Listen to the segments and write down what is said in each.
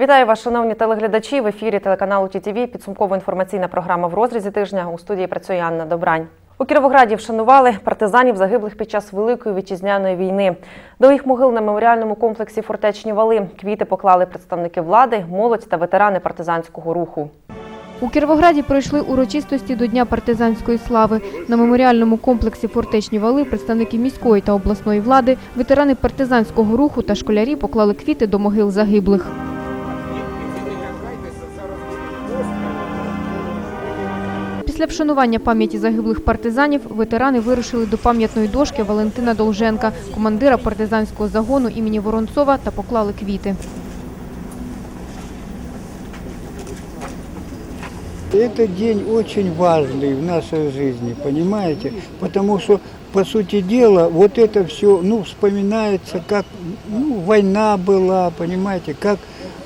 Вітаю вас, шановні телеглядачі. В ефірі телеканалу ТІТІВІ. Підсумкова інформаційна програма в розрізі тижня. У студії працює Анна Добрань. У Кіровограді вшанували партизанів загиблих під час Великої вітчизняної війни. До їх могил на меморіальному комплексі Фортечні вали квіти поклали представники влади, молодь та ветерани партизанського руху. У Кіровограді пройшли урочистості до Дня партизанської слави. На меморіальному комплексі Фортечні вали представники міської та обласної влади, ветерани партизанського руху та школярі поклали квіти до могил загиблих. Після вшанування пам'яті загиблих партизанів ветерани вирушили до пам'ятної дошки Валентина Долженка, командира партизанського загону імені Воронцова, та поклали квіти. Это день очень важный в нашей жизни, понимаете? Потому что, по сути дела, вот это все, ну, вспоминается, как ну, война была, понимаете, как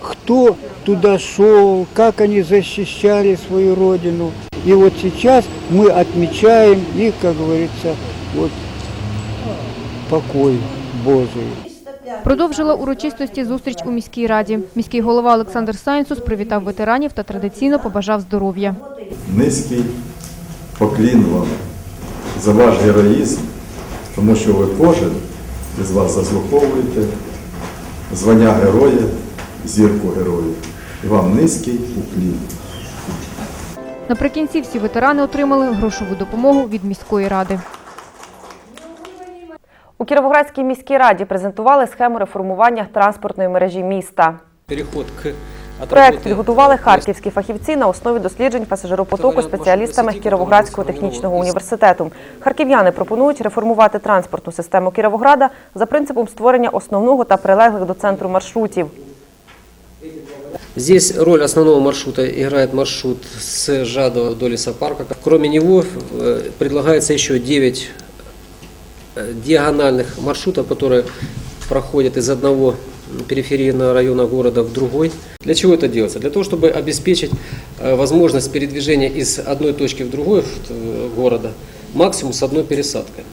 кто туда шел, как они защищали свою родину. И вот сейчас мы отмечаем их, как говорится, вот покой Божий. Продовжила урочистості зустріч у міській раді. Міський голова Олександр Сайнсус привітав ветеранів та традиційно побажав здоров'я. низький поклін вам за ваш героїзм, тому що ви кожен із вас заслуховуєте звання героя, зірку героїв. І вам низький уклін. Наприкінці всі ветерани отримали грошову допомогу від міської ради. У Кіровоградській міській раді презентували схему реформування транспортної мережі міста. переход к Проект підготували харківські фахівці на основі досліджень пасажиропотоку спеціалістами Кіровоградського технічного університету. Харків'яни пропонують реформувати транспортну систему Кіровограда за принципом створення основного та прилеглих до центру маршрутів. Здесь роль основного маршрута играет маршрут с Жадова до лесопарка. Кроме него э, предлагается еще 9 э, диагональных маршрутов, которые проходят из одного периферийного района города в другой. Для чего это делается? Для того, чтобы обеспечить э, возможность передвижения из одной точки в другой э, города максимум с одной пересадкой.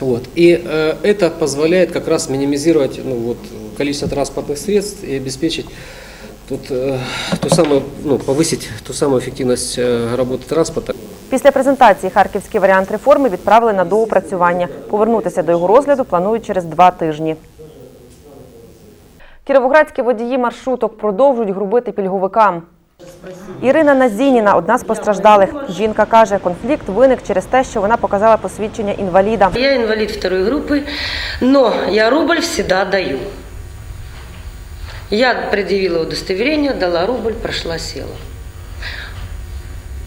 Вот. И э, это позволяет как раз минимизировать ну, вот, количество транспортных средств и обеспечить тут, э, ту самую, ну, повысить ту самую эффективность э, работы транспорта. Після презентації харківський варіант реформи відправили на доопрацювання. Повернутися до його розгляду планують через два тижні. Кіровоградські водії маршруток продовжують грубити пільговикам. Ірина Назініна – одна з постраждалих. Жінка каже, конфлікт виник через те, що вона показала посвідчення інваліда. Я инвалид второй группы, но я рубль всегда даю. Я предъявила удостоверение, дала рубль, прошла, села.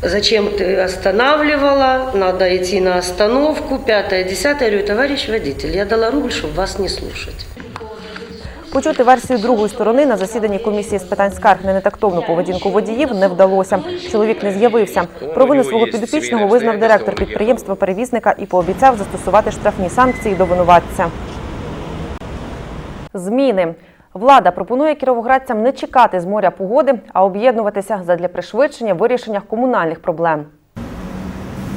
Зачем ты останавливала? Надо идти на остановку. Пятое, десятое. Я говорю, товарищ водитель, я дала рубль, чтобы вас не слушать. Почути версію другої сторони на засіданні комісії з питань скарг на нетактовну поведінку водіїв не вдалося. Чоловік не з'явився. Провину свого підопічного визнав директор підприємства перевізника і пообіцяв застосувати штрафні санкції до винуватця. Зміни. Влада пропонує кіровоградцям не чекати з моря погоди, а об'єднуватися задля пришвидшення вирішення комунальних проблем.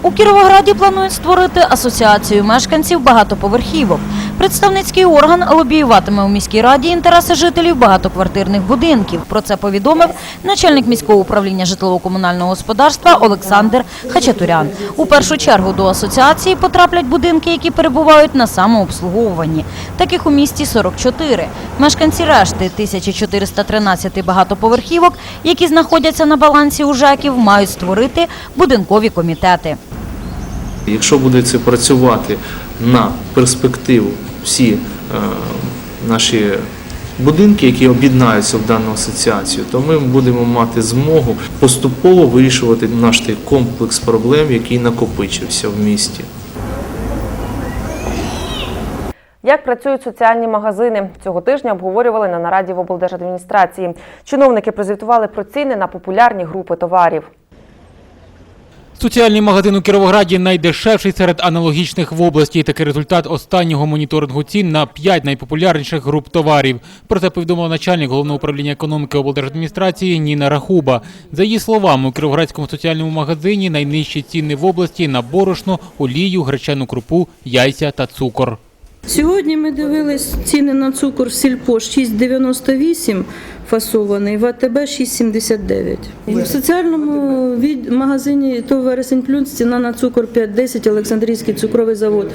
У Кіровограді планують створити асоціацію мешканців багатоповерхівок. Представницький орган лобіюватиме у міській раді інтереси жителів багатоквартирних будинків. Про це повідомив начальник міського управління житлово-комунального господарства Олександр Хачатурян. У першу чергу до асоціації потраплять будинки, які перебувають на самообслуговуванні. Таких у місті 44. Мешканці решти 1413 багатоповерхівок, які знаходяться на балансі у ЖЕКів, мають створити будинкові комітети. Якщо буде це працювати на перспективу всі е, наші будинки, які об'єднаються в дану асоціацію, то ми будемо мати змогу поступово вирішувати наш той комплекс проблем, який накопичився в місті. Як працюють соціальні магазини? Цього тижня обговорювали на нараді в облдержадміністрації. Чиновники прозвітували про ціни на популярні групи товарів. Соціальний магазин у Кіровограді найдешевший серед аналогічних в області. Такий результат останнього моніторингу цін на п'ять найпопулярніших груп товарів. Про це повідомила начальник головного управління економіки облдержадміністрації Ніна Рахуба. За її словами, у Кіровоградському соціальному магазині найнижчі ціни в області на борошно, олію, гречану крупу, яйця та цукор. Сьогодні ми дивились ціни на цукор в сільпо 6,98 фасований, в АТБ 6,79. В соціальному від- магазині ТОВ «Вересень Плюс» ціна на цукор 5,10 Олександрійський цукровий завод.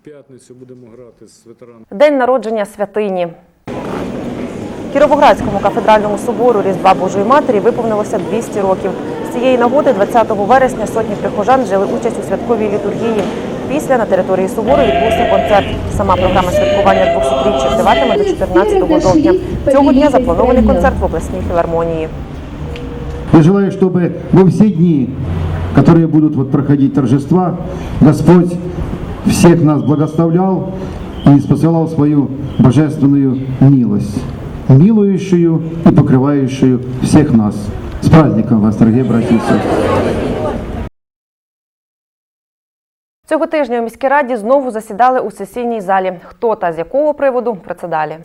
В п'ятницю будемо грати з ветеранами. День народження святині. Кіровоградському кафедральному собору Різдва Божої Матері виповнилося 200 років. З цієї нагоди 20 вересня сотні прихожан взяли участь у святковій літургії. Після на території собору відбувся концерт. Сама програма святкування 200-річчя триватиме до 14 жовтня. Цього дня запланований концерт в обласній філармонії. Я желаю, чтобы во все дни, которые будут вот проходить торжества, Господь всех нас благословлял и посылал свою божественную милость, милующую и покрывающую всех нас. С праздником вас, дорогие братья и сестры! Цього тижня у міській раді знову засідали у сесійній залі. Хто та з якого приводу про це далі.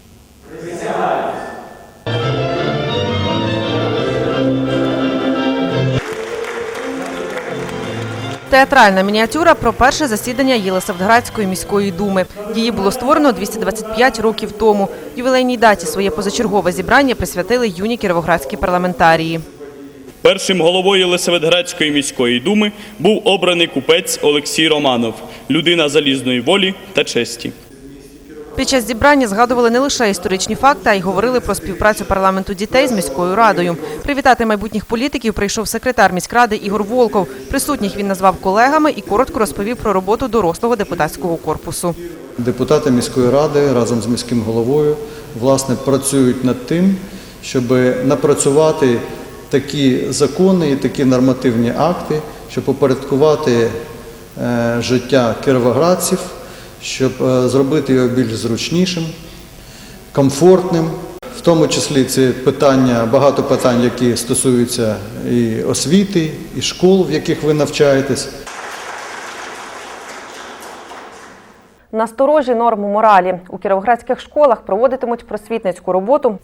Театральна мініатюра про перше засідання Єлисаветградської міської думи. Її було створено 225 років тому. Ювілейній даті своє позачергове зібрання присвятили юні кіровоградські парламентарії. Першим головою Єлисаветградської міської думи був обраний купець Олексій Романов, людина залізної волі та честі. Під час зібрання згадували не лише історичні факти, а й говорили про співпрацю парламенту дітей з міською радою. Привітати майбутніх політиків прийшов секретар міськради Ігор Волков. Присутніх він назвав колегами і коротко розповів про роботу дорослого депутатського корпусу. Депутати міської ради разом з міським головою власне працюють над тим, щоб напрацювати такі закони і такі нормативні акти, щоб упорядкувати е, життя кіровоградців, щоб е, зробити його більш зручнішим, комфортним. В тому числі це питання, багато питань, які стосуються і освіти, і школ, в яких ви навчаєтесь. Насторожі норм моралі у кіровоградських школах проводитимуть просвітницьку роботу.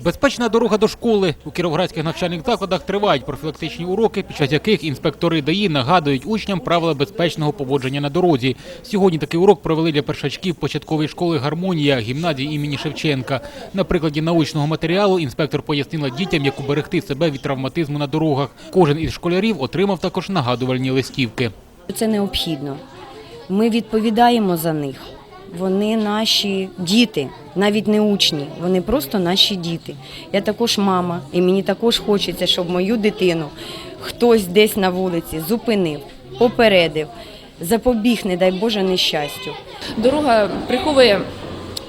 Безпечна дорога до школи. У кіровоградських навчальних закладах тривають профілактичні уроки, під час яких інспектори ДАІ нагадують учням правила безпечного поводження на дорозі. Сьогодні такий урок провели для першачків початкової школи Гармонія гімназії імені Шевченка. На прикладі научного матеріалу інспектор пояснила дітям, як уберегти себе від травматизму на дорогах. Кожен із школярів отримав також нагадувальні листівки. Це необхідно. Ми відповідаємо за них. Вони наші діти, навіть не учні, вони просто наші діти. Я також мама, і мені також хочеться, щоб мою дитину хтось десь на вулиці зупинив, попередив, запобіг, не дай Боже, нещастю. Дорога приховує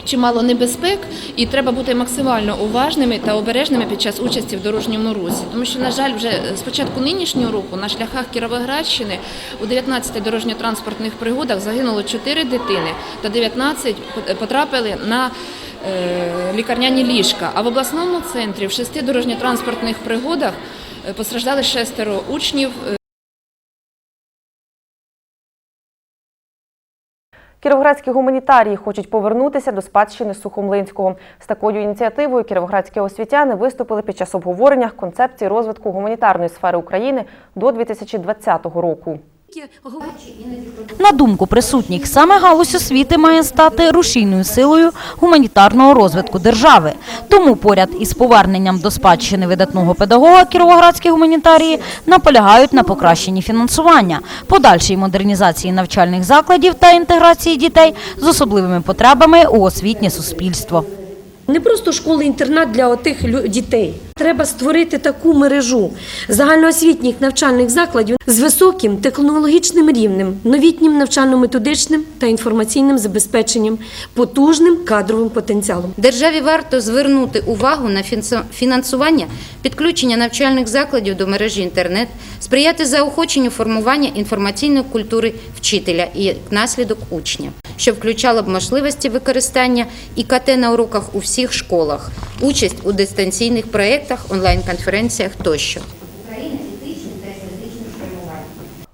чимало небезпек, і треба бути максимально уважними та обережними під час участі в дорожньому русі. Тому що, на жаль, вже з початку нинішнього року на шляхах Кіровоградщини у 19 дорожньо-транспортних пригодах загинуло 4 дитини та 19 потрапили на е, лікарняні ліжка. А в обласному центрі в шести дорожньо-транспортних пригодах е, постраждали шестеро учнів. Кіровоградські гуманітарії хочуть повернутися до спадщини Сухомлинського. З такою ініціативою кіровоградські освітяни виступили під час обговорення концепції розвитку гуманітарної сфери України до 2020 року. На думку присутніх, саме галузь освіти має стати рушійною силою гуманітарного розвитку держави. Тому поряд із поверненням до спадщини видатного педагога кіровоградські гуманітарії наполягають на покращенні фінансування, подальшій модернізації навчальних закладів та інтеграції дітей з особливими потребами у освітнє суспільство. Не просто школи-інтернат для отих лю- дітей. Треба створити таку мережу загальноосвітніх навчальних закладів з високим технологічним рівнем, новітнім навчально-методичним та інформаційним забезпеченням, потужним кадровим потенціалом. Державі варто звернути увагу на фінансування підключення навчальних закладів до мережі інтернет, сприяти заохоченню формування інформаційної культури вчителя і наслідок учня, що включало б можливості використання ІКТ на уроках у всіх школах, участь у дистанційних проєктах, онлайн-конференціях тощо.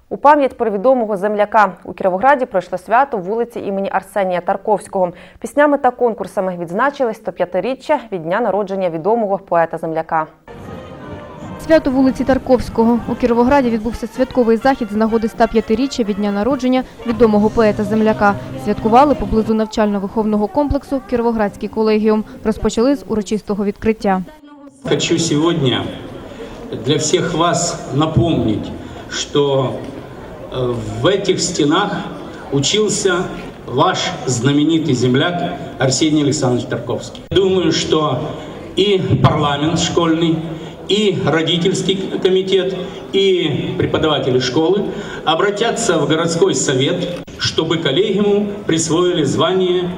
У пам'ять про відомого земляка у Кіровограді пройшло свято вулиці імені Арсенія Тарковського. Піснями та конкурсами відзначили 105-річчя від дня народження відомого поета-земляка. Свято вулиці Тарковського. У Кіровограді відбувся святковий захід з нагоди 105-річчя від дня народження відомого поета-земляка. Святкували поблизу навчально-виховного комплексу Кіровоградський колегіум. Розпочали з урочистого відкриття. Хочу сегодня для всех вас напомнить, что э, в этих стенах учился ваш знаменитый земляк Арсений Александрович Тарковский. Думаю, что и парламент школьный, И родительский комитет, и преподаватели школы обратятся в городской совет, чтобы коллегиуму присвоили звание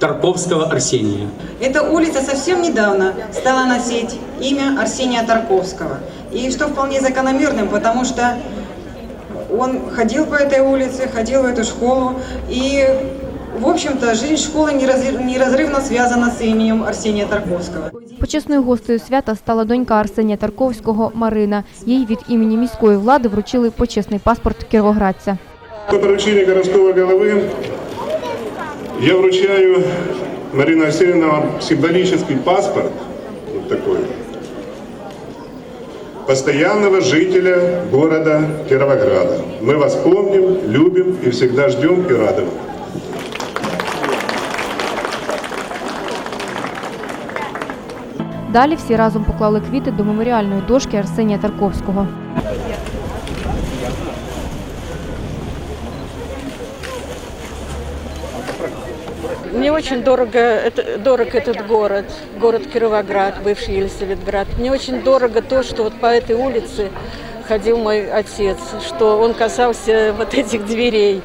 Тарковского Арсения. Эта улица совсем недавно стала носить имя Арсения Тарковского. И что вполне закономерным, потому что он ходил по этой улице, ходил в эту школу. И, в общем-то, жизнь школы неразрыв- неразрывно связана с именем Арсения Тарковского. Почесною гостею свята стала донька Арсенія Тарковського Марина. Їй від імені міської влади вручили почесний паспорт кіровоградця. По поручению городского головы я вручаю Марина Арсеньевна вам символический паспорт, вот такой, постоянного жителя города Кировограда. Мы вас помним, любим и всегда ждем и рады Далі всі разом поклали квіти до меморіальної дошки Арсенія Тарковського. Мне очень дорого, это, дорог этот город, город Кировоград, бывший Елисаветград. Мне очень дорого то, что вот по этой улице ходил мой отец, что он касался вот этих дверей.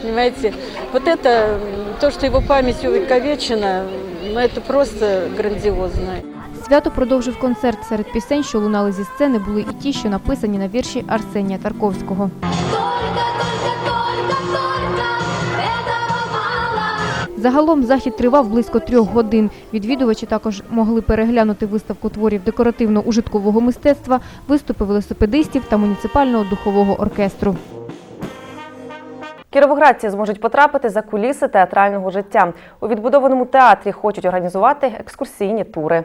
Понимаете, вот это, м, то, что его память увековечена, ну, это просто грандиозно. Свято продовжив концерт. Серед пісень, що лунали зі сцени, були і ті, що написані на вірші Арсенія Тарковського. Загалом захід тривав близько трьох годин. Відвідувачі також могли переглянути виставку творів декоративно-ужиткового мистецтва, виступи велосипедистів та муніципального духового оркестру. Кіровоградці зможуть потрапити за куліси театрального життя. У відбудованому театрі хочуть організувати екскурсійні тури.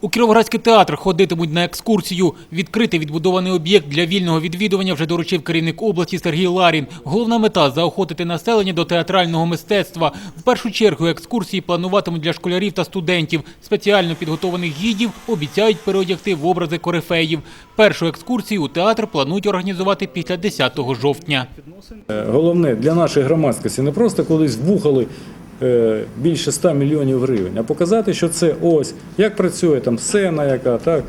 У Кіровоградський театр ходитимуть на екскурсію. Відкритий відбудований об'єкт для вільного відвідування вже доручив керівник області Сергій Ларін. Головна мета заохотити населення до театрального мистецтва. В першу чергу екскурсії плануватимуть для школярів та студентів. Спеціально підготованих гідів обіцяють переодягти в образи корифеїв. Першу екскурсію у театр планують організувати після 10 жовтня. Е, Головне для нашої громадськості не просто колись вбухали більше 100 мільйонів гривень, а показати, що це ось як працює там сцена, яка так.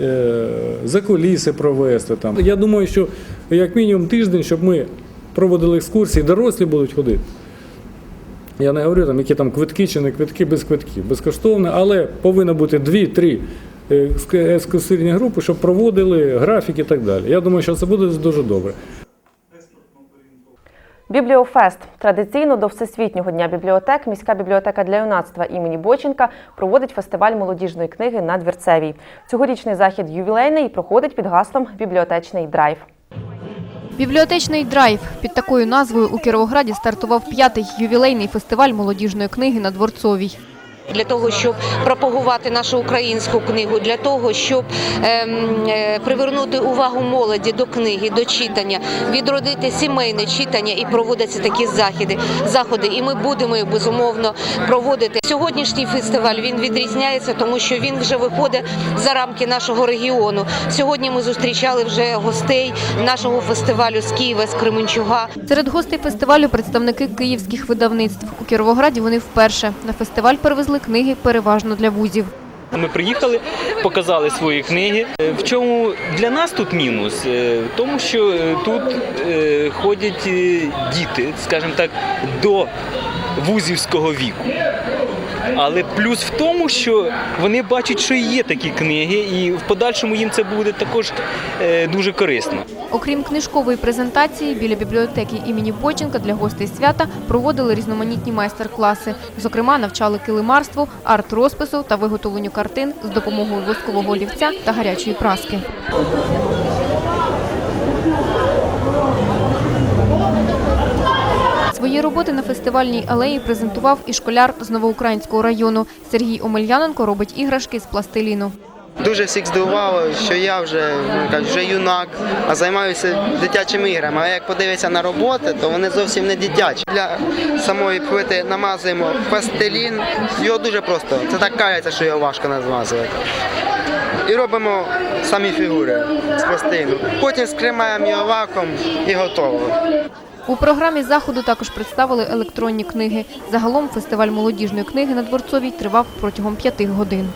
е, За куліси провести там. Я думаю, що як мінімум тиждень, щоб ми проводили екскурсії, дорослі будуть ходити. Я не говорю, там, які там квитки чи не квитки без квитків, безкоштовно, але повинно бути дві-три е, екск- екскурсійні групи, щоб проводили графік і так далі. Я думаю, що це буде дуже добре. Бібліофест традиційно до Всесвітнього дня бібліотек міська бібліотека для юнацтва імені Боченка проводить фестиваль молодіжної книги на Двірцевій. Цьогорічний захід ювілейний проходить під гаслом Бібліотечний драйв. Бібліотечний драйв під такою назвою у Кіровограді стартував п'ятий ювілейний фестиваль молодіжної книги на Дворцовій. Для того, щоб пропагувати нашу українську книгу, для того, щоб ем, е, привернути увагу молоді до книги, до читання, відродити сімейне читання і проводяться такі західи, заходи. І ми будемо безумовно проводити. Сьогоднішній фестиваль він відрізняється, тому що він вже виходить за рамки нашого регіону. Сьогодні ми зустрічали вже гостей нашого фестивалю з Києва, з Кременчуга. Серед гостей фестивалю представники київських видавництв. У Кіровограді вони вперше. На фестиваль привезли книги переважно для вузів. Ми приїхали, показали свої книги. Е, В чому для нас тут мінус? Е, В тому, що е, тут ходять діти, скажімо так, до вузівського віку. Але плюс в тому, що вони бачать, що є такі книги, і в подальшому їм це буде також е, дуже корисно. Окрім книжкової презентації, біля бібліотеки імені Боченка для гостей свята проводили різноманітні майстер-класи. Зокрема, навчали килимарству, арт-розпису та виготовленню картин з допомогою воскового олівця та гарячої праски. Свої роботи на фестивальній алеї презентував і школяр з Новоукраїнського району. Сергій Омельяненко робить іграшки з пластиліну. Дуже всіх здивувало, що я вже, ну, вже юнак, а займаюся дитячими іграми. А як подивитися на роботи, то вони зовсім не дитячі. Для самої плити намазуємо пластилін. Його дуже просто. Це так кається, що його важко намазувати. І робимо самі фігури з пластиліну. Потім скримаємо його лаком і готово. У програмі заходу також представили електронні книги. Загалом фестиваль молодіжної книги на Дворцовій тривав протягом п'яти годин.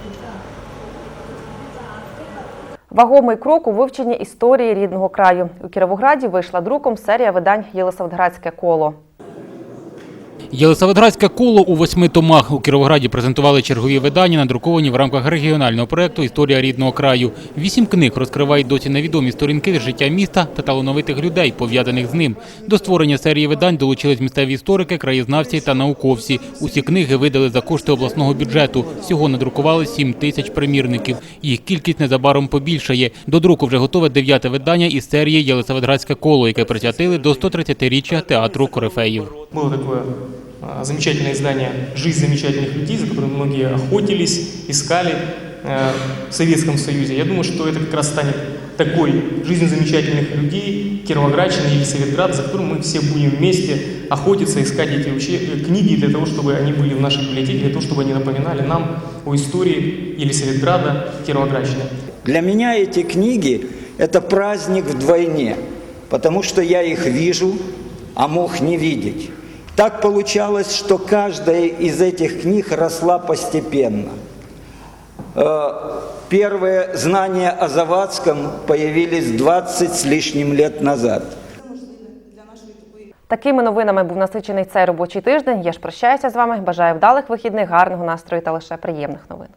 Вагомий крок у вивченні історії рідного краю. У Кіровограді вийшла друком серія видань Єлисавдградське коло. Єлисаветградське коло у восьми томах у Кіровограді презентували чергові видання, надруковані в рамках регіонального проекту Історія рідного краю. Вісім книг розкривають досі невідомі сторінки життя міста та талановитих людей, пов'язаних з ним. До створення серії видань долучились місцеві історики, краєзнавці та науковці. Усі книги видали за кошти обласного бюджету. Всього надрукували 7 тисяч примірників. Їх кількість незабаром побільшає. До друку вже готове дев'яте видання із серії Єлисаветградське коло, яке присвятили до 130-річчя театру Корифеїв. А, замечательное издание «Жизнь замечательных людей», за которым многие охотились, искали э, в Советском Союзе. Я думаю, что это как раз станет такой «Жизнь замечательных людей» Кировоградщины или Советград, за которым мы все будем вместе охотиться, искать эти уче- э, книги для того, чтобы они были в нашей библиотеке, для того, чтобы они напоминали нам о истории Елисаветграда, Кировоградщины. Для меня эти книги – это праздник вдвойне, потому что я их вижу, а мог не видеть. Так получалось, что каждая из этих книг росла постепенно. Э, Первые знания о Завадском появились 20 с лишним лет назад. Такими новинами був насичений цей робочий тиждень. Я ж прощаюся з вами. Бажаю вдалих вихідних, гарного настрою та лише приємних новин.